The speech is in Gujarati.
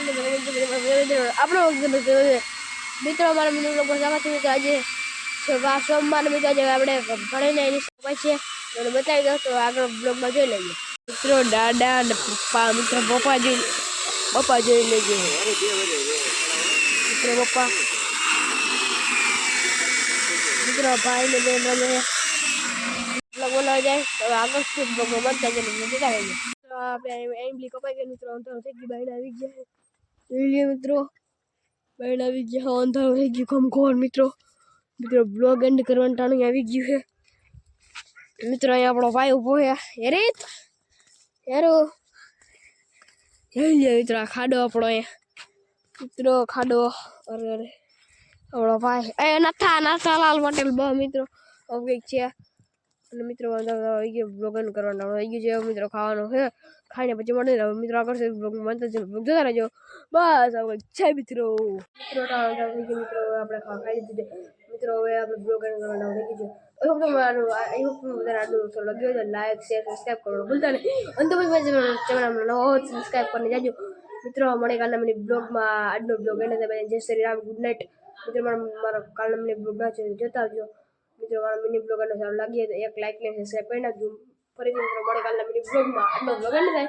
આપણો મિત્રો મારા મિત્રો લોકો જવા છે. આજે સવા સોમવાર મિત્રો, આજે આપણે ભણીને એની સમય છે. મને બતાવી દઉં તો આગળ બ્લોગમાં જોઈ લઈએ. મિત્રો, દાદા અને પપ્પા, મિત્રો, પપ્પા જોઈ પપ્પા જોઈ લેજો. મિત્રો, પપ્પા. મિત્રો ભાઈ ને બેન રમે બ્લોગ જાય. તો આગળથી બ્લોગમાં બનતા જાય બતાવી આપણે એમ્બલી કપાઈ ગઈ મિત્રો અંતર આવી ગયા. લે મિત્રો? બેન આવી ગયા અંતર થઈ ગયું ખમખોર મિત્રો. મિત્રો બ્લોગ એન્ડ કરવાનું ટાણું આવી ગયું છે. મિત્રો, અહીંયા આપણો ભાઈ ઊભો છે. હેરે હેરો? જઈ મિત્રો, આ ખાડો આપણો અહીંયા. મિત્રો, ખાડો. અરે અરે. આપણો ભાઈ. એ નથા લાલ પટેલ, બ, મિત્રો. કંઈક છે. અને મિત્રો આવી ગયો બ્લોગન કરવાનું. આવી ગયું છે મિત્રો ખાવાનું છે, ખાઈને પછી મળી રહ્યો મિત્રો આગળ છે બ્લોગ બનતા છે બ્લોગ જોતા રહેજો. બસ આવું કંઈક છે મિત્રો મિત્રો ટાણા થઈ ગયું મિત્રો. આપણે ખા- ખાઈ લીધું છે. મિત્રો, હવે આપણે બ્લોગ કરવાનું. થઈ ગયું છે I hope તમારું આઈ હોપ તમને આટલું તો લગ્યો છે લાઈક શેર સબસ્ક્રાઈબ કરવાનું ભૂલતા નહીં. અને તમે પણ ચેનલ નવો હોય તો સબસ્ક્રાઈબ કરીને જાજો. મિત્રો મળે કાલના મિની બ્લોગમાં આજનો બ્લોગ એને તમે જય શ્રી રામ. ગુડ નાઇટ મિત્રો, મારો મારો કાલના મિની બ્લોગ ના છે. જોતા આવજો. મિત્રો મારો મિની બ્લોગ અને સારું લાગીએ તો એક લાઈક ને સબસ્ક્રાઈબ કરી નાખજો. ફરીથી મળે કાલના મિની બ્લોગમાં આટલો બ્લોગ થાય